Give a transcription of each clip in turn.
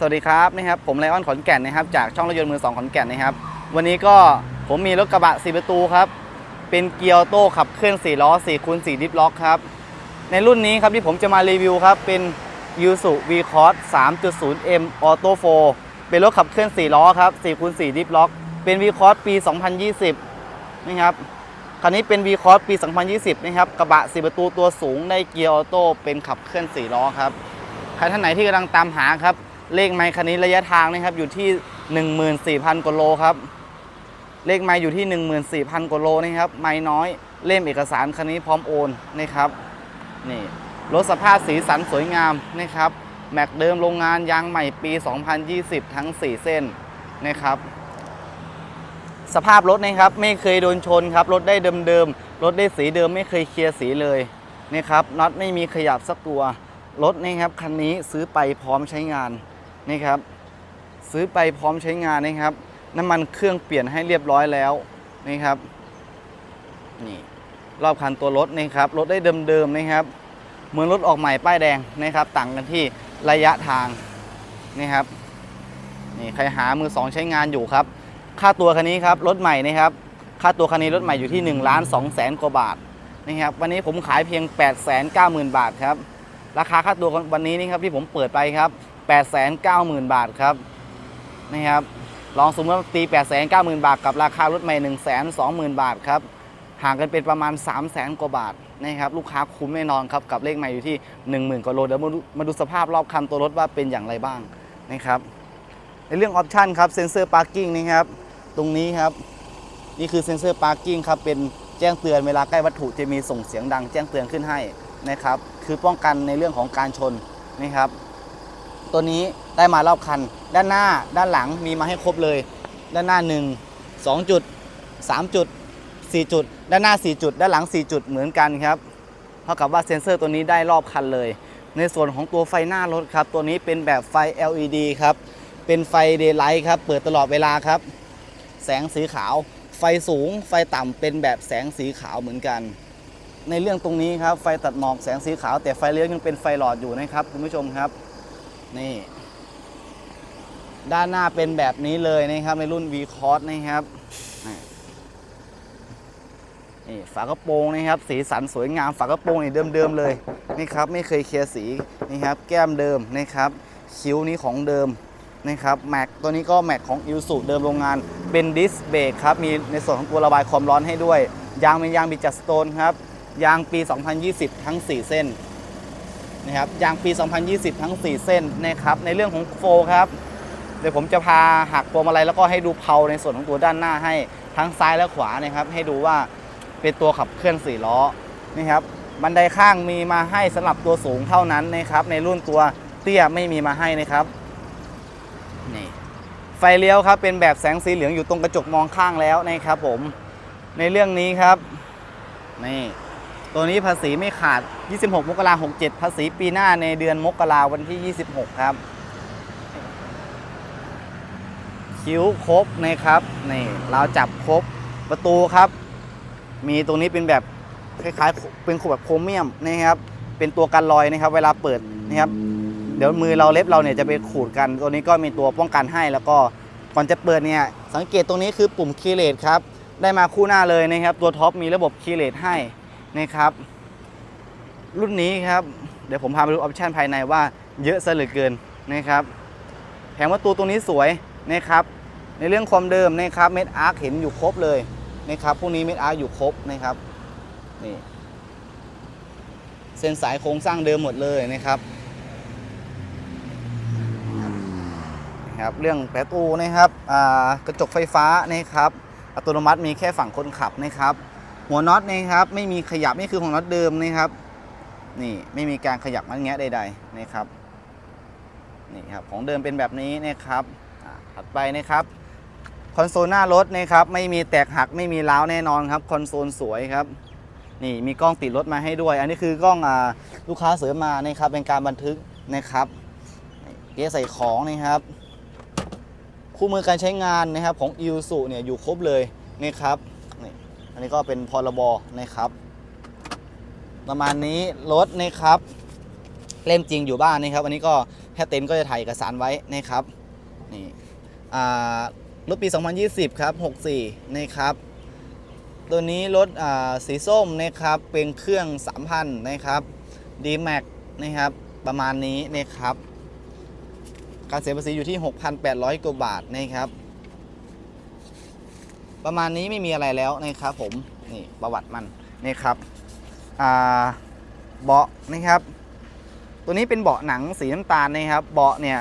สวัสดีครับนะครับผมไลออนขอนแก่นนะครับจากช่องรถยนต์มือสองขอนแก่นนะครับ วันนี้ก็ผมมีรถกระบะ 4 ประตูครับ เป็นเกียร์ออโต้ขับเคลื่อน 4 ล้อ4คูณ4ดิฟล็อกครับ ในรุ่นนี้ครับที่ผมจะมารีวิวครับ เป็น u s u v c o s 3.0M Auto 4เป็นรถขับเคลื่อน 4 ล้อครับ4คูณ4ดิฟล็อกเป็น v c o s ปี 2020 นะครับคันนี้เป็น v c o s ปี 2020 นะครับกระบะ 4 ประตูตัวสูงได้เกียร์ออโต้เป็นขับเคลื่อน 4 ล้อครับใครท่านไหนที่กำลังตามหาครับ เลขไมค์คันนี้ระยะทางนะครับอยู่ที่ 14,000กว่าโลครับ เลขไมค์อยู่ที่ 14,000กว่าโลนะครับไมค์น้อยเล่มเอกสารคันนี้พร้อมโอนนะครับนี่รถสภาพสีสันสวยงามนะครับแม็กเดิมโรงงานยางใหม่ปี 2020 ทั้ง 4 เส้นนะครับ สภาพรถนะครับไม่เคยโดนชนครับรถได้เดิมๆรถได้สีเดิมไม่เคยเคลียร์สีเลยนะครับน็อตไม่มีขยับสักตัวรถนะครับคันนี้ซื้อไปพร้อมใช้งาน นะครับ ซื้อไปพร้อมใช้งานนะครับ น้ำมันเครื่องเปลี่ยนให้เรียบร้อยแล้วนะครับนี่รอบคันตัวรถนะครับรถได้เดิมๆนะครับ เหมือนรถออกใหม่ป้ายแดงนะครับ ต่างกันที่ระยะทางนะครับนี่ใครหามือสองใช้งานอยู่ครับ ค่าตัวคันนี้ครับรถใหม่นะครับ ค่าตัวคันนี้รถใหม่อยู่ที่1นึ่งล้านสองแสนกว่าบาทนะครับวันนี้ผมขายเพียง8 9 0 0 0 0บาทครับ ราคาค่าตัววันนี้นี่ครับที่ผมเปิดไปครับ 8 9 0 0 0 0 บาทครับนะครับลองสมมติตี 8 9 0 0 0 0 บาท กับราคารถใหม่ 1 2 0 0 0 0 บาทครับห่างกันเป็นประมาณ 3 0 0 0 0 0 กว่าบาทนะครับลูกค้าคุ้มแน่นอนครับกับเลขใหม่อยู่ที่ 10,000 กว่าโลเดี๋ยวมาดูมาดูสภาพรอบคันตัวรถว่าเป็นอย่างไรบ้างนะครับในเรื่องออปชันครับเซ็นเซอร์พาร์กิ้งนะครับตรงนี้ครับนี่คือเซ็นเซอร์พาร์กิ้งครับเป็นแจ้งเตือนเวลาใกล้วัตถุจะมีส่งเสียงดังแจ้งเตือนขึ้นให้นะครับคือป้องกันในเรื่องของการชนนะครับ ตัวนี้ได้มารอบคัน ด้านหน้าด้านหลังมีมาให้ครบเลย ด้านหน้า 1 2 จุด 3 จุด 4 จุด ด้านหน้า 4 จุด ด้านหลัง 4 จุดเหมือนกันครับเท่ากับว่าเซ็นเซอร์ตัวนี้ได้รอบคันเลย ในส่วนของตัวไฟหน้ารถครับ ตัวนี้เป็นแบบไฟ LED ครับ เป็นไฟเดย์ไลท์ครับ เปิดตลอดเวลาครับ แสงสีขาว ไฟสูง ไฟต่ำเป็นแบบแสงสีขาวเหมือนกัน ในเรื่องตรงนี้ครับ ไฟตัดหมอกแสงสีขาว แต่ไฟเลี้ยวยังเป็นไฟหลอดอยู่นะครับคุณผู้ชมครับ นี่ ด้านหน้าเป็นแบบนี้เลยนะครับ ในรุ่น v c o s นะครับนี่ฝากระโปรงนะครับ สีสันสวยงามฝากระโปรงนี่เดิมๆเลยนี่ครับ ไม่เคยเคลียร์สีนี่ครับ แก้มเดิมนะครับ คิ้วนี้ของเดิมนะครับแม็กตัวนี้ก็แม็กของอิลสุเดิมโรงงานเป็นดิสเบรกครับ มีในส่วนของตัวระบายความร้อนให้ด้วย ยางเป็นยางบิจัสโตนครับ ยางปี 2020 ทั้ง 4 เส้น นะครับยางปี 2020 ทั้ง 4 เส้นนะครับในเรื่องของโฟล์ครับเดี๋ยวผมจะพาหักพวงมาลัยแล้วก็ให้ดูเพลาในส่วนของตัวด้านหน้าให้ทั้งซ้ายและขวานะครับ ให้ดูว่าเป็นตัวขับเคลื่อน4ล้อนะครับบันไดข้างมีมาให้สำหรับตัวสูงเท่านั้นนะครับ ในรุ่นตัวเตี้ยไม่มีมาให้นะครับนี่ไฟเลี้ยวครับเป็นแบบแสงสีเหลืองอยู่ตรงกระจกมองข้างแล้วนะครับผมในเรื่องนี้ครับนี่ ตัวนี้ภาษีไม่ขาด 26 มกราคม67ภาษีปีหน้าในเดือนมกราวันที่ 26 ครับ คิ้วครบนะครับนี่เราจับครบประตูครับ มีตรงนี้เป็นแบบคล้ายๆ เป็นขวดแบบโครเมียมนะครับ เป็นตัวกันรอยนะครับ เวลาเปิดนะครับ เดี๋ยวมือเราเล็บเราเนี่ยจะไปขูดกัน ตัวนี้ก็มีตัวป้องกันให้แล้วก็ก่อนจะเปิดเนี่ยสังเกตตรงนี้คือปุ่มคีเลสครับ ได้มาคู่หน้าเลยนะครับ ตัวท็อปมีระบบคีเลสให้ นะครับ รุ่นนี้ครับ เดี๋ยวผมพาไปดูออปชันภายในว่าเยอะซะเหลือเกินนะครับ แผงประตูตรงนี้สวยนะครับ ในเรื่องความเดิมนะครับเม็ดอาร์คเห็นอยู่ครบเลยนะครับพวกนี้เม็ดอาร์คอยู่ครบนะครับนี่เส้นสายโครงสร้างเดิมหมดเลยนะครับครับเรื่องประตูนะครับกระจกไฟฟ้านะครับ อัตโนมัติมีแค่ฝั่งคนขับนะครับ หัวน็อตนะครับ ไม่มีขยับนี่คือของน็อตเดิมนะครับ นี่ไม่มีการขยับมันแงะใดๆนะครับนี่ครับของเดิมเป็นแบบนี้นะครับถัดไปนะครับคอนโซลหน้ารถนะครับ ไม่มีแตกหักไม่มีร้าวแน่นอนครับคอนโซลสวยครับนี่มีกล้องติดรถมาให้ด้วย อันนี้คือกล้องอลูกค้าเสริมมานะครับเป็นการบันทึกนะครับเกียร์ใส่ของนะครับ คู่มือการใช้งานนะครับของ i ิ s u เนี่ยอยู่ครบเลยนะครับ อันนี้ก็เป็นพรบนะครับ ประมาณนี้รถนะครับเล่มจริงอยู่บ้านนะครับ อันนี้ก็แค่เต็นก็จะถ่ายเอกสารไว้นะครับนี่อ่ารถปี 2020 ครับ 64 นะครับ ตัวนี้รถสีส้มนะครับ เป็นเครื่อง 3,000 นะครับ d m a x นะครับ ประมาณนี้นะครับ การเสียภาษีอยู่ที่ 6,800 กว่าบาทนะครับ ประมาณนี้ไม่มีอะไรแล้วนะครับผมนี่ประวัติมันนะครับอ่าเบาะนะครับ ตัวนี้เป็นเบาะหนังสีน้ำตาลนะครับ เบาะเนี่ย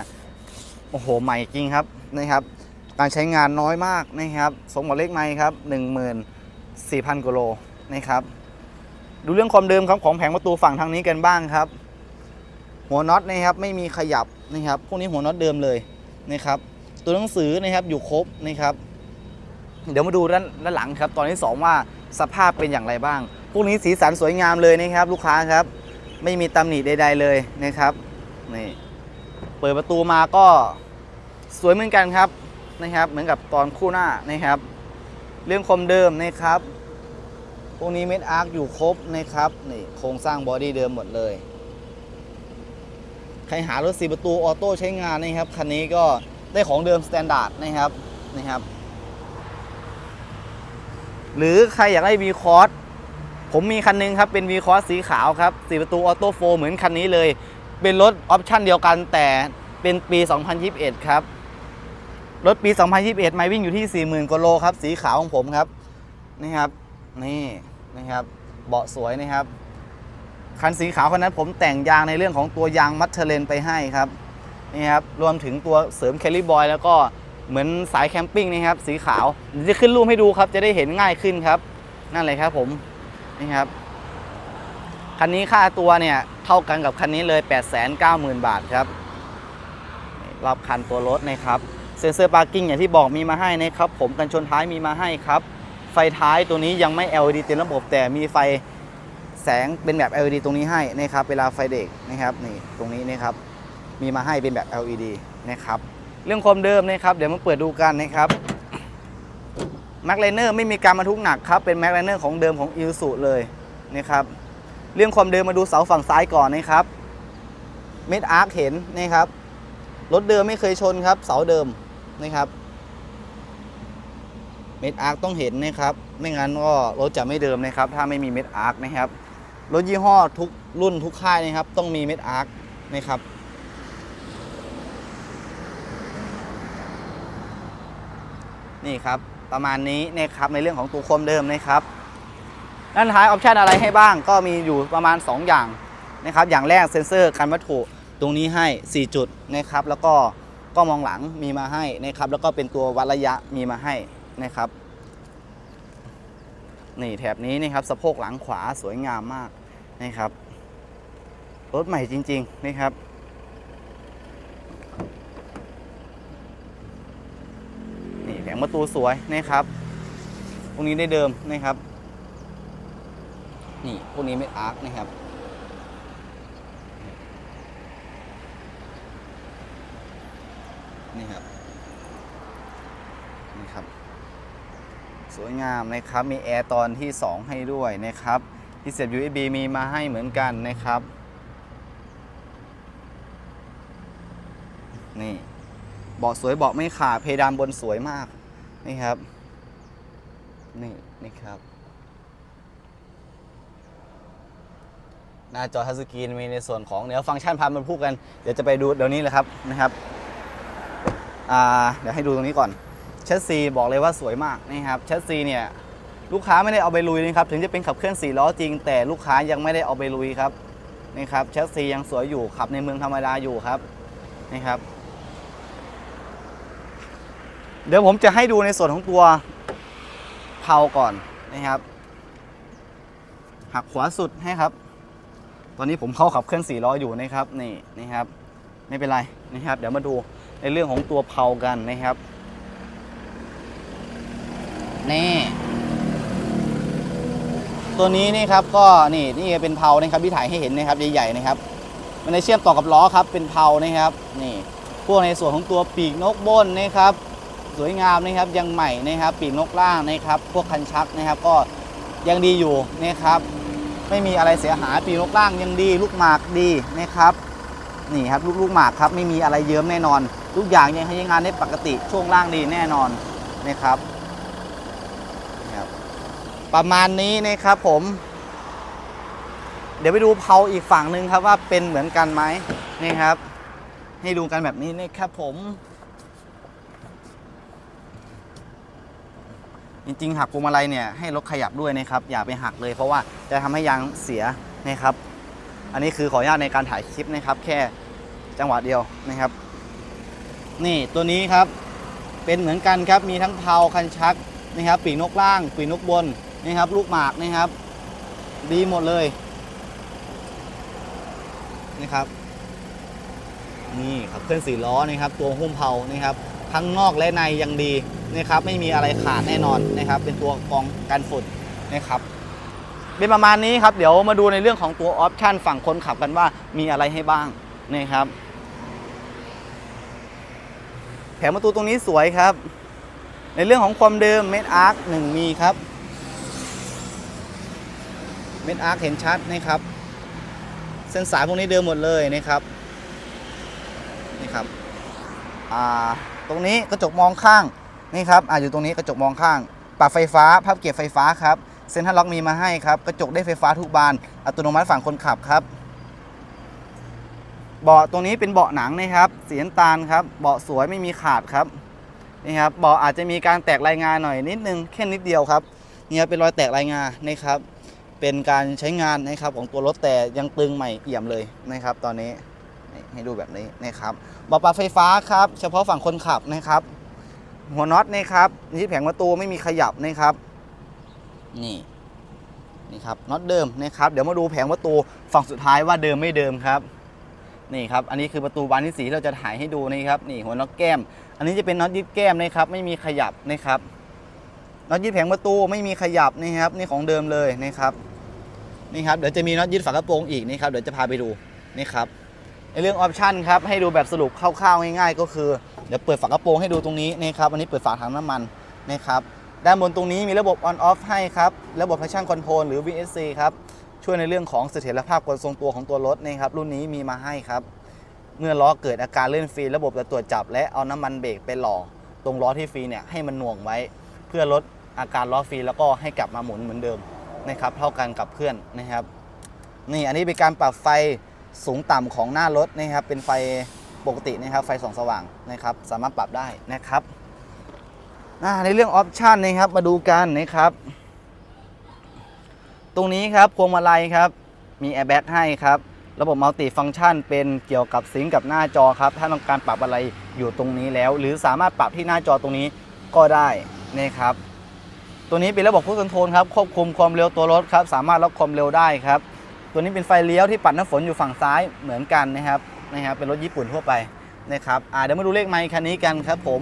โอ้โหใหม่จริงครับนะครับ การใช้งานน้อยมากนะครับสมกับเลขไม้ครับ14,000กิโลนะครับ ดูเรื่องความเดิมครับของแผงประตูฝั่งทางนี้กันบ้างครับ หัวน็อตนะครับไม่มีขยับนะครับพวกนี้หัวน็อตเดิมเลยนะครับ ตัวหนังสือนะครับอยู่ครบนะครับ เดี๋ยวมาดูด้านด้านหลังครับ ตอนที่สองว่าสภาพเป็นอย่างไรบ้าง พวกนี้สีสันสวยงามเลยนะครับ ลูกค้าครับ ไม่มีตำหนิใด ๆ เลยนะครับนี่เปิดประตูมาก็สวยเหมือนกันครับนะครับ เหมือนกับตอนคู่หน้านะครับ เรื่องคมเดิมนะครับพวกนี้เม็ดอาร์คอยู่ครบนะครับนี่โครงสร้างบอดี้เดิมหมดเลยใครหารถสีประตูออโต้ใช้งานนะครับคันนี้ก็ได้ของเดิมสแตนดาร์ดนะครับนะครับ หรือใครอยากได้ V c o s ผมมีคันหนึงครับเป็น V c o s สีขาวครับสีประตูออโต้โฟเหมือนคันนี้เลย เป็นรถออปชั่นเดียวกันแต่เป็นปี 2021 ครับ รถปี 2021 ไม่วิ่งอยู่ที่ 40,000กว่าโลครับ สีขาวของผมครับ นี่ครับ นี่นะครับ เบาะสวยนะครับ คันสีขาวคันนั้นผมแต่งยางในเรื่องของตัวยางมัทเทเลนไปให้ครับ นี่ครับ รวมถึงตัวเสริมแคลิบอยแล้วก็ เหมือนสายแคมปิ้งนะครับสีขาวเดี๋ยวจะขึ้นรูปให้ดูครับ จะได้เห็นง่ายขึ้นครับ นั่นเลยครับผมนี่ครับคันนี้ค่าตัวเนี่ยเท่ากันกับคันนี้เลย 890,000 บาทครับรอบคันตัวรถนะครับเซ็นเซอร์ปาร์กิ้งอย่างที่บอกมีมาให้นะครับผมกันชนท้ายมีมาให้ครับ ไฟท้ายตัวนี้ยังไม่ LED เต็มระบบแต่มีไฟแสงเป็นแบบ LED ตรงนี้ให้นะครับ เวลาไฟเด็กนะครับนี่ตรงนี้นะครับมีมาให้เป็นแบบ LED นะครับ เรื่องความเดิมนะครับ เดี๋ยวมาเปิดดูกันนะครับแม็กไลเนอร์ไม่มีการบรรทุกหนักครับ เป็นแม็กไลเนอร์ของเดิมของอิลสุเลยนะครับ เรื่องความเดิมมาดูเสาฝั่งซ้ายก่อนนะครับ เม็ดอาร์คเห็นนะครับ รถเดิมไม่เคยชนครับ เสาเดิมนะครับ เม็ดอาร์คต้องเห็นนะครับ ไม่งั้นก็รถจะไม่เดิมนะครับ ถ้าไม่มีเม็ดอาร์คนะครับ รถยี่ห้อทุกรุ่นทุกค่ายนะครับ ต้องมีเม็ดอาร์คนะครับ นี่ครับประมาณนี้นะครับในเรื่องของตัวคมเดิมนะครับด้านท้ายออปชันอะไรให้บ้างก็มีอยู่ประมาณ 2 อย่างนะครับ อย่างแรกเซ็นเซอร์กันวัตถุตรงนี้ให้ 4 จุดนะครับ แล้วก็กล้องมองหลังมีมาให้นะครับ แล้วก็เป็นตัววัดระยะมีมาให้นะครับนี่แถบนี้นะครับสะโพกหลังขวาสวยงามมากนะครับรถใหม่จริง ๆ นะครับ นี่แผ งประตูสวยนะครับ พวกนี้ได้เดิมนะครับ นี่พวกนี้ไม่อาร์คนะครับนี่ครับนี่ครับ สวยงามนะครับ มีแอร์ตอนที่ 2 ให้ด้วยนะครับที่เสียบ USB มีมาให้เหมือนกันนะครับ นี่ เบาะสวยเบาะไม่ขาดเพดานบนสวยมาก นี่ครับ นี่นี่ครับ หน้าจอทัชสกรีนมีในส่วนของเดี๋ยวฟังก์ชันพามันพูดกัน เดี๋ยวจะไปดูเดี๋ยวนี้เลยครับนะครับอ่าเดี๋ยวให้ดูตรงนี้ก่อนแชสซีบอกเลยว่าสวยมากนะครับแชสซีเนี่ยลูกค้าไม่ได้เอาไปลุยนะครับ ถึงจะเป็นขับเคลื่อน4ล้อจริง แต่ลูกค้ายังไม่ได้เอาไปลุยครับนี่ครับแชสซียังสวยอยู่ขับในเมืองธรรมดาอยู่ครับนี่ครับ เดี๋ยวผมจะให้ดูในส่วนของตัวเผาก่อนนะครับ หักขวาสุดให้ครับ ตอนนี้ผมเข้าขับเคลื่อน4ล้ออยู่นะครับนี่นี่ครับ ไม่เป็นไรนะครับ เดี๋ยวมาดูในเรื่องของตัวเผากันนะครับนี่ตัวนี้นี่ครับก็นี่นี่เป็นเผานะครับที่ถ่ายให้เห็นนะครับใหญ่ๆนะครับ มันในเชื่อมต่อกับล้อครับเป็นเผานะครับ นี่ พวกในส่วนของตัวปีกนกบนนะครับ สวยงามนะครับยังใหม่นะครับปีกนกล่างนะครับพวกคันชักนะครับก็ยังดีอยู่นะครับไม่มีอะไรเสียหายปีกนกล่างยังดีลูกหมากดีนะครับนี่ครับลูกลูกหมากครับไม่มีอะไรเยิ้มแน่นอน ทุกอย่างยังใช้งานได้ปกติช่วงล่างดีแน่นอนนะครับนี่ครับประมาณนี้นะครับผม เดี๋ยวไปดูเพาอีกฝั่งหนึ่งครับว่าเป็นเหมือนกันไหมนี่ครับ ให้ดูกันแบบนี้นะครับผม จริงๆหักพวงมาลัยเนี่ยให้รถขยับด้วยนะครับอย่าไปหักเลยเพราะว่าจะทำให้ยางเสียนะครับ อันนี้คือขออนุญาตในการถ่ายคลิปนะครับ แค่จังหวะเดียวนะครับ นี่ตัวนี้ครับเป็นเหมือนกันครับมีทั้งเพาคันชักนะครับปีนกล่าง ปีนกบนนะครับลูกหมากนะครับ ดีหมดเลยนะครับนี่ขับเคลื่อนสี่ล้อนะครับตัวหุ้มเพานะครับทั้งนอกและในยังดี นะครับไม่มีอะไรขาดแน่นอนนะครับ เป็นตัวกรองกันฝุ่นนะครับเป็นประมาณนี้ครับ เดี๋ยวมาดูในเรื่องของตัวออปชันฝั่งคนขับกันว่ามีอะไรให้บ้างนะครับ แผงประตูตรงนี้สวยครับ ในเรื่องของความเดิมเมดอาร์คหนึ่งมีครับเมดอาร์คเห็นชัดนะครับ เส้นสายพวกนี้เดิมหมดเลยนะครับนี่ครับอ่าตรงนี้กระจกมองข้าง นี่ครับอ่าอยู่ตรงนี้กระจกมองข้าง ปรับไฟฟ้าพับเก็บไฟฟ้าครับเซ็นทรัลล็อกมีมาให้ครับ กระจกได้ไฟฟ้าทุกบาน อัตโนมัติฝั่งคนขับครับ เบาะตรงนี้เป็นเบาะหนังนะครับสีน้ำตาลครับ เบาะสวยไม่มีขาดครับ นี่ครับ เบาะอาจจะมีการแตกรายงานหน่อยนิดนึงแค่นิดเดียวครับ นี่ครับเป็นรอยแตกรายงานนะครับ เป็นการใช้งานนะครับของตัวรถแต่ยังตึงใหม่เอี่ยมเลยนะครับ ตอนนี้ให้ดูแบบนี้นะครับ เบาะปรับไฟฟ้าครับ เฉพาะฝั่งคนขับนะครับ หัวน็อตนี่ครับที่แผงประตูไม่มีขยับนะครับ นี่นี่ครับน็อตเดิมนะครับเดี๋ยวมาดูแผงประตูฝั่งสุดท้ายว่าเดิมไม่เดิมครับ นี่ครับ อันนี้คือประตูบานที่สีที่เราจะถ่ายให้ดูนะครับ นี่หัวน็อตแก้ม อันนี้จะเป็นน็อตยึดแก้มนะครับ ไม่มีขยับนะครับน็อตยึดแผงประตูไม่มีขยับนะครับ นี่ของเดิมเลยนะครับนี่ครับเดี๋ยวจะมีน็อตยึดฝากระโปรงอีกนี่ครับเดี๋ยวจะพาไปดูนี่ครับในเรื่องออปชันครับให้ดูแบบสรุปคร่าวๆง่ายๆก็คือ เดี๋ยวเปิดฝากระโปรงให้ดูตรงนี้นะครับอันนี้เปิดฝาถังน้ำมันนะครับด้านบนตรงนี้มีระบบ on off ให้ครับ ระบบ traction control หรือ VSC ครับ ช่วยในเรื่องของเสถียรภาพการทรงตัวของตัวรถนะครับ รุ่นนี้มีมาให้ครับ เมื่อล้อเกิดอาการเลื่อนฟรี ระบบจะตรวจจับและเอาน้ำมันเบรกไปหล่อ ตรงล้อที่ฟรีเนี่ยให้มันหน่วงไว้ เพื่อลดอาการล้อฟรีแล้วก็ให้กลับมาหมุนเหมือนเดิมนะครับ เท่ากันกับเพื่อนนะครับ นี่อันนี้เป็นการปรับไฟสูงต่ำของหน้ารถนะครับ เป็นไฟ ปกตินะครับไฟส่องสว่างนะครับสามารถปรับได้นะครับในเรื่องออปชันนะครับมาดูกันนะครับ ตรงนี้ครับพวงมาลัยครับมีแอร์แบ็กให้ครับระบบมัลติฟังก์ชันเป็นเกี่ยวกับซิงก์กับหน้าจอครับ ถ้าต้องการปรับอะไรอยู่ตรงนี้แล้ว หรือสามารถปรับที่หน้าจอตรงนี้ก็ได้นะครับ ตัวนี้เป็นระบบควบคุมโทนครับควบคุมความเร็วตัวรถครับ สามารถล็อกความเร็วได้ครับ ตัวนี้เป็นไฟเลี้ยวที่ปัดน้ำฝนอยู่ฝั่งซ้ายเหมือนกันนะครับ นะครับเป็นรถญี่ปุ่นทั่วไปนะครับอ่าเดี๋ยวมาดูเลขไมค์คันนี้กันครับผม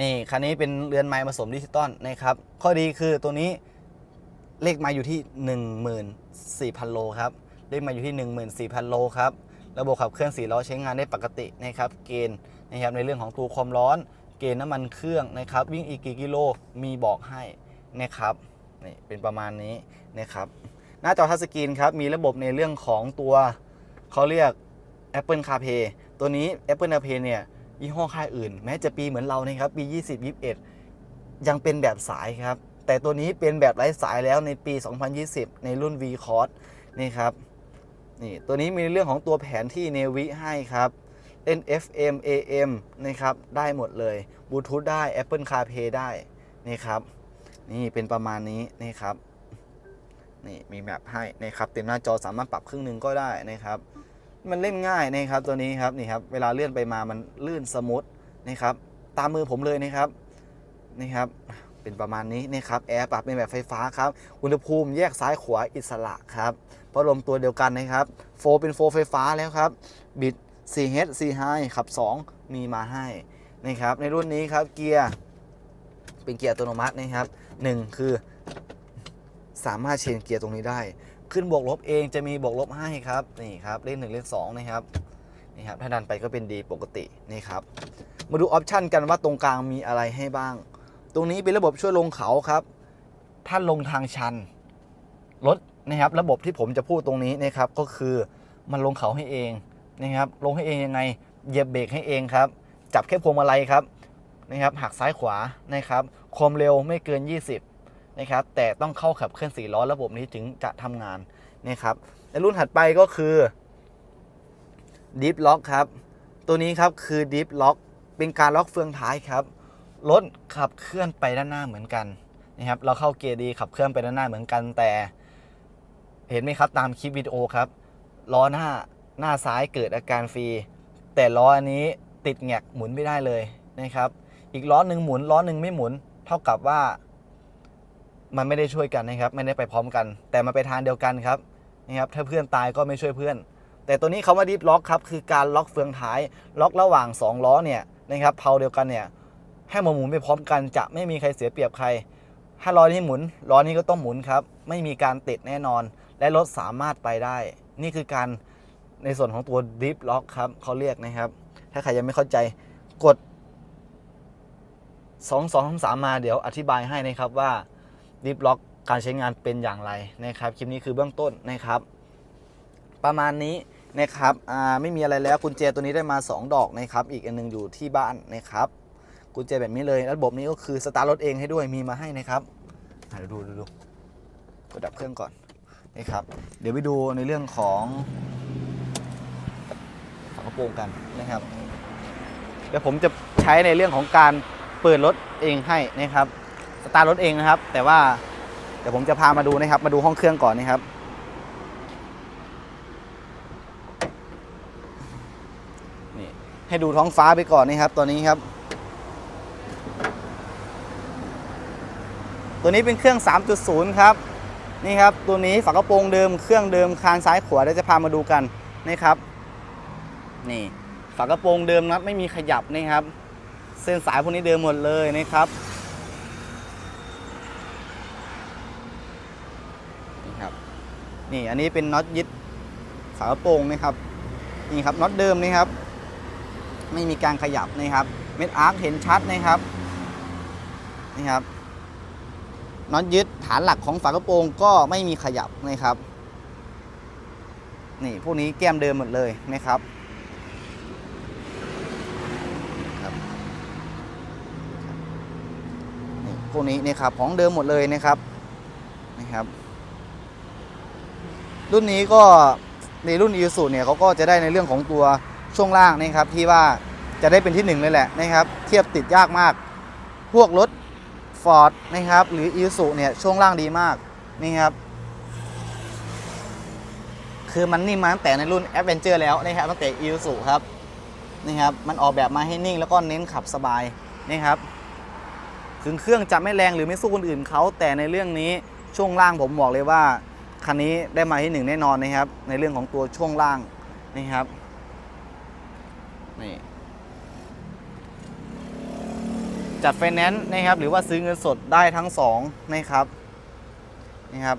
นี่คันนี้เป็นเรือนไม้ผสมดิจิตอลนะครับ ข้อดีคือตัวนี้เลขไม้อยู่ที่ 14,000 โลครับเลขไม้อยู่ที่ 14,000 โลครับระบบขับเคลื่อน4ล้อใช้งานได้ปกตินะครับ เกณฑ์นะครับในเรื่องของตัวความร้อน เกณฑ์น้ำมันเครื่องนะครับ วิ่งอีกกี่กิโลมีบอกให้นะครับนี่เป็นประมาณนี้นะครับ หน้าจอทัชสกรีนครับมีระบบในเรื่องของตัวเขาเรียก Apple CarPlay ตัวนี้ Apple CarPlay เนี่ยยี่ห้อค่ายอื่น แม้จะปีเหมือนเรานะครับปี 20 21 ยังเป็นแบบสายครับ แต่ตัวนี้เป็นแบบไร้สายแล้วในปี 2020 ในรุ่น V c o r d นี่ครับนี่ตัวนี้มีเรื่องของตัวแผนที่เนวิให้ครับเล่น FM AM นะครับ ได้หมดเลยบลูทูธได้ Apple CarPlay ได้นี่ครับ นี่เป็นประมาณนี้นี่ครับ นี่มีแมปให้นะครับเต็มหน้าจอสามารถปรับครึ่งหนึ่งก็ได้นะครับ มันเล่นง่ายนะครับตัวนี้ครับนี่ครับเวลาเลื่อนไปมามันลื่นสมูทนะครับ ตามมือผมเลยนะครับนี่ครับเป็นประมาณนี้นะครับแอร์ปรับเป็นแบบไฟฟ้าครับอุณหภูมิแยกซ้ายขวาอิสระครับพัดลมตัวเดียวกันนะครับโฟเป็นโฟไฟฟ้าแล้วครับบิด 4H 4 High ขับ 2 มีมาให้นะครับในรุ่นนี้ครับเกียร์เป็นเกียร์อัตโนมัตินะครับหนึ่งคือ สามารถเชนเกียร์ตรงนี้ได้ ขึ้นบวกลบเองจะมีบวกลบให้ครับนี่ครับเลขหนึ่งเลขสองนะครับนี่ครับถ้าดันไปก็เป็นดีปกตินี่ครับมาดูออปชันกันว่าตรงกลางมีอะไรให้บ้าง ตรงนี้เป็นระบบช่วยลงเขาครับถ้าลงทางชันรถนะครับระบบที่ผมจะพูดตรงนี้นะครับก็คือมันลงเขาให้เองนะครับลงให้เองยังไงเหยียบเบรกให้เองครับ จับแค่พวงมาลัยครับนะครับหักซ้ายขวานะครับความเร็วไม่เกิน 20 นะครับแต่ต้องเข้าขับเคลื่อน4ล้อระบบนี้ถึงจะทำงานนะครับในรุ่นถัดไปก็คือ Deep Lock ครับ ตัวนี้ครับคือ Deep Lock เป็นการล็อกเฟืองท้ายครับรถขับเคลื่อนไปด้านหน้าเหมือนกันนะครับเราเข้าเกียร์ดีขับเคลื่อนไปด้านหน้าเหมือนกันแต่ เห็นไหมครับตามคลิปวิดีโอครับล้อหน้าหน้าซ้ายเกิดอาการฟรี แต่ล้ออันนี้ติดแงกหมุนไม่ได้เลยนะครับ อีกล้อหนึ่งหมุนล้อหนึ่งไม่หมุน เท่ากับว่า มันไม่ได้ช่วยกันนะครับไม่ได้ไปพร้อมกัน แต่มันไปทางเดียวกันครับนะครับถ้าเพื่อนตายก็ไม่ช่วยเพื่อน แต่ตัวนี้เขามาดิฟล็อกครับคือการล็อกเฟืองท้าย ล็อกระหว่าง 2 ล้อเนี่ยนะครับเพาเดียวกันเนี่ยให้มันหมุนไปพร้อมกันจะไม่มีใครเสียเปรียบใคร ถ้าล้อนี้หมุนล้อนี้ก็ต้องหมุนครับไม่มีการติดแน่นอน และรถสามารถไปได้ นี่คือการในส่วนของตัวดิฟล็อกครับเขาเรียกนะครับ ถ้าใครยังไม่เข้าใจกด2 2 3มาเดี๋ยวอธิบายให้นะครับว่า ดิฟล็อกการใช้งานเป็นอย่างไรนะครับคลิปนี้คือเบื้องต้นนะครับ ประมาณนี้นะครับไม่มีอะไรแล้วกุญแจตัวนี้ได้มา 2 ดอกนะครับ อีกอันหนึงอยู่ที่บ้านนะครับ กุญแจแบบนี้เลยระบบนี้ก็คือสตาร์ทรถเองให้ด้วยมีมาให้นะครับเดี๋ยวดูดูดูกดดับเครื่องก่อนนะครับ เดี๋ยวไปดูในเรื่องของฝากระโปรงกันนะครับเดี๋ยวผมจะใช้ในเรื่องของการเปิดรถเองให้นะครับ สตาร์รถเองนะครับ แต่ว่าเดี๋ยวผมจะพามาดูนะครับ มาดูห้องเครื่องก่อนนะครับ นี่ให้ดูท้องฟ้าไปก่อนนะครับตัวนี้ครับ ตัวนี้เป็นเครื่อง 3.0 ครับ นี่ครับ ตัวนี้ฝากระโปรงเดิมเครื่องเดิมคานซ้ายขวาเดี๋ยวจะพามาดูกันนี่ครับ นี่ฝากระโปรงเดิมนะไม่มีขยับนะครับ เส้นสายพวกนี้เดิมหมดเลยนะครับ นี่ครับ นี่อันนี้เป็นน็อตยึดฝากระโปรงนะครับนี่ครับน็อตเดิมนี่ครับ ไม่มีการขยับนะครับ เม็ดอาร์คเห็นชัดนะครับนี่ครับน็อตยึดฐานหลักของฝากระโปรงก็ไม่มีขยับนะครับ นี่พวกนี้แก้มเดิมหมดเลยนะครับนี่พวกนี้นะครับของเดิมหมดเลยนะครับนะครับ รุ่นนี้ก็ในรุ่น i ี u เนี่ยเขาก็จะได้ในเรื่องของตัวช่วงล่างนะครับที่ว่าจะได้เป็นที่หนึ่งเลยแหละนะครับ เทียบติดยากมาก พวกรถ Ford นะครับ หรือ i ี u เนี่ยช่วงล่างดีมากนี่ครับคือมันนิ่มมาตั้งแต่ในรุ่น Adventure แล้วนะครับตั้งแต่ i ี u ครับนี่ครับมันออกแบบมาให้นิ่งแล้วก็เน้นขับสบายนี่ครับถึงเครื่องจะไม่แรงหรือไม่สู้คนอื่นเขาแต่ในเรื่องนี้ช่วงล่างผมบอกเลยว่า คันนี้ได้มาที่หนึ่งแน่นอนนะครับ ในเรื่องของตัวช่วงล่างนี่ครับนี่จัดไฟแนนซ์นะครับ หรือว่าซื้อเงินสดได้ทั้งสองนะครับนี่ครับ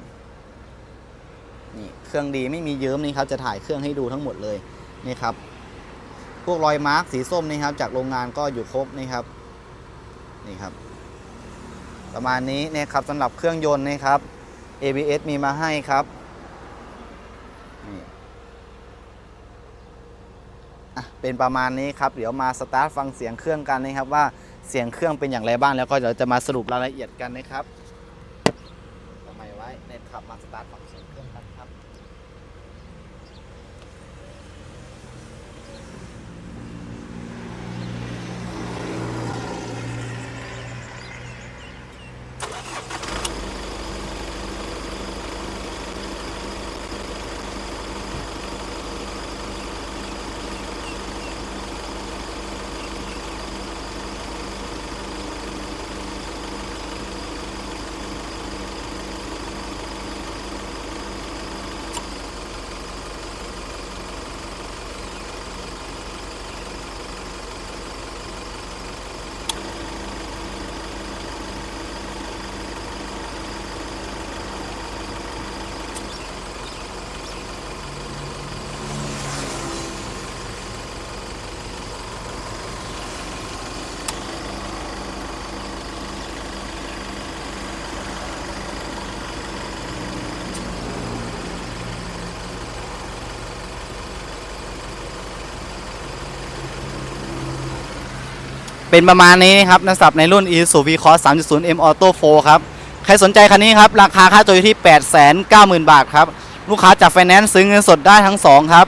นี่เครื่องดีไม่มีเยิ้มนี่ครับจะถ่ายเครื่องให้ดูทั้งหมดเลยนี่ครับ พวกรอยมาร์กสีส้มนี่ครับ จากโรงงานก็อยู่ครบนี่ครับนี่ครับ ประมาณนี้นะครับสำหรับเครื่องยนต์นะครับ ABS มีมาให้ครับนี่เป็นประมาณนี้ครับ เดี๋ยวมาสตาร์ทฟังเสียงเครื่องกันนะครับว่าเสียงเครื่องเป็นอย่างไรบ้างแล้วก็เดี๋ยวจะมาสรุปรายละเอียดกันนะครับทำไมไว้ในขับมาสตาร์ท เป็นประมาณนี้นะครับนักสับในรุ่น Isuzu V-Cross 3.0 M Auto 4 ครับ ใครสนใจคันนี้ครับ ราคาค่าตัวอยู่ที่ 890,000 บาทครับ ลูกค้าจากไฟแนนซ์ซื้อเงินสดได้ทั้ง 2 ครับ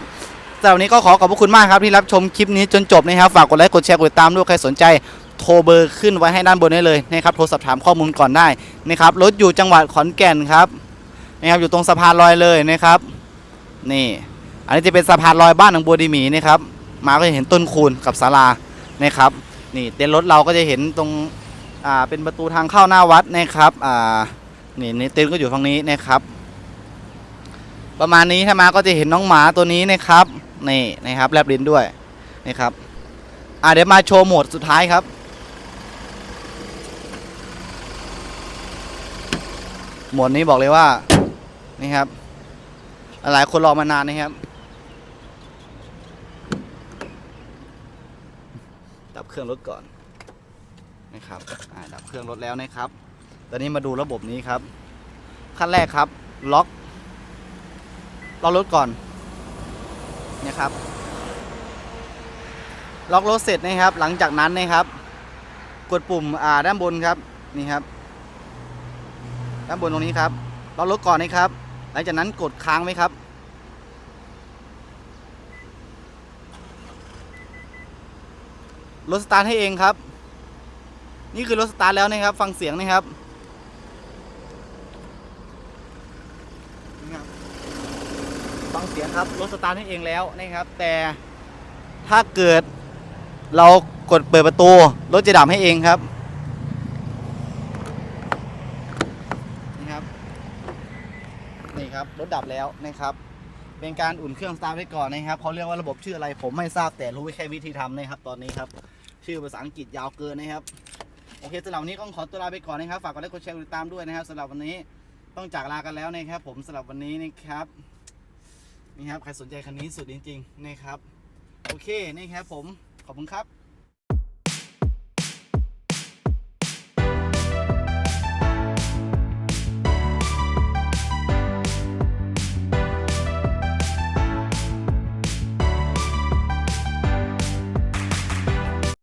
สำหรับวันนี้ก็ขอขอบพระคุณมากครับ ที่รับชมคลิปนี้จนจบนะครับ ฝากกดไลค์กดแชร์กดติดตามด้วยใครสนใจโทรเบอร์ขึ้นไว้ให้ด้านบนได้เลยนะครับโทรสอบถามข้อมูลก่อนได้นะครับรถอยู่จังหวัดขอนแก่นครับนะครับอยู่ตรงสะพานลอยเลยนะครับ นี่ อันนี้จะเป็นสะพานลอยบ้านของบัวดีหมีนะครับมาก็จะเห็นต้นคูณกับศาลานะครับ นี่เต็นท์รถเราก็จะเห็นตรงอ่าเป็นประตูทางเข้าหน้าวัดนะครับอ่านี่นี่เต็นท์ก็อยู่ฝั่งนี้นะครับ ประมาณนี้ถ้ามาก็จะเห็นน้องหมาตัวนี้นะครับนี่นะครับแลบลิ้นด้วยนะครับอ่าเดี๋ยวมาโชว์โหมดสุดท้ายครับโหมดนี้บอกเลยว่านี่ครับ หลายคนรอมานานนะครับ ดับ เครื่องรถก่อนนะครับดับเครื่องรถแล้วนะครับ ตอนนี้มาดูระบบนี้ครับ ขั้นแรกครับ ล็อก ล็อกรถก่อนนะครับ ล็อกรถเสร็จนะครับ หลังจากนั้นนะครับ กดปุ่มอ่าด้านบนครับ นี่ครับ ด้านบนตรงนี้ครับ ล็อกรถก่อนนะครับ หลังจากนั้นกดค้างไว้ครับ รถสตาร์ทให้เองครับ นี่คือรถสตาร์ทแล้วนะครับ ฟังเสียงนะครับนี่ครับฟังเสียงครับรถสตาร์ทให้เองแล้วนะครับ แต่ถ้าเกิดเรากดเปิดประตูรถจะดับให้เองครับนี่ครับนี่ครับรถดับแล้วนะครับ เป็นการอุ่นเครื่องสตาร์ทไว้ก่อนนะครับเขาเรียกว่าระบบชื่ออะไรผมไม่ทราบแต่รู้แค่วิธีทำนะครับตอนนี้ครับ ชื่อภาษาอังกฤษยาวเกินนะครับ โอเคสำหรับวันนี้ต้องขอตัวลาไปก่อนนะครับ ฝากกดไลค์กดแชร์กดติดตามด้วยนะครับสำหรับวันนี้ต้องจากลากันแล้วนะครับ ผมสำหรับวันนี้นะครับนี่ครับใครสนใจคันนี้สุดจริง ๆ นะครับ โอเคนี่ครับผมขอบคุณครับ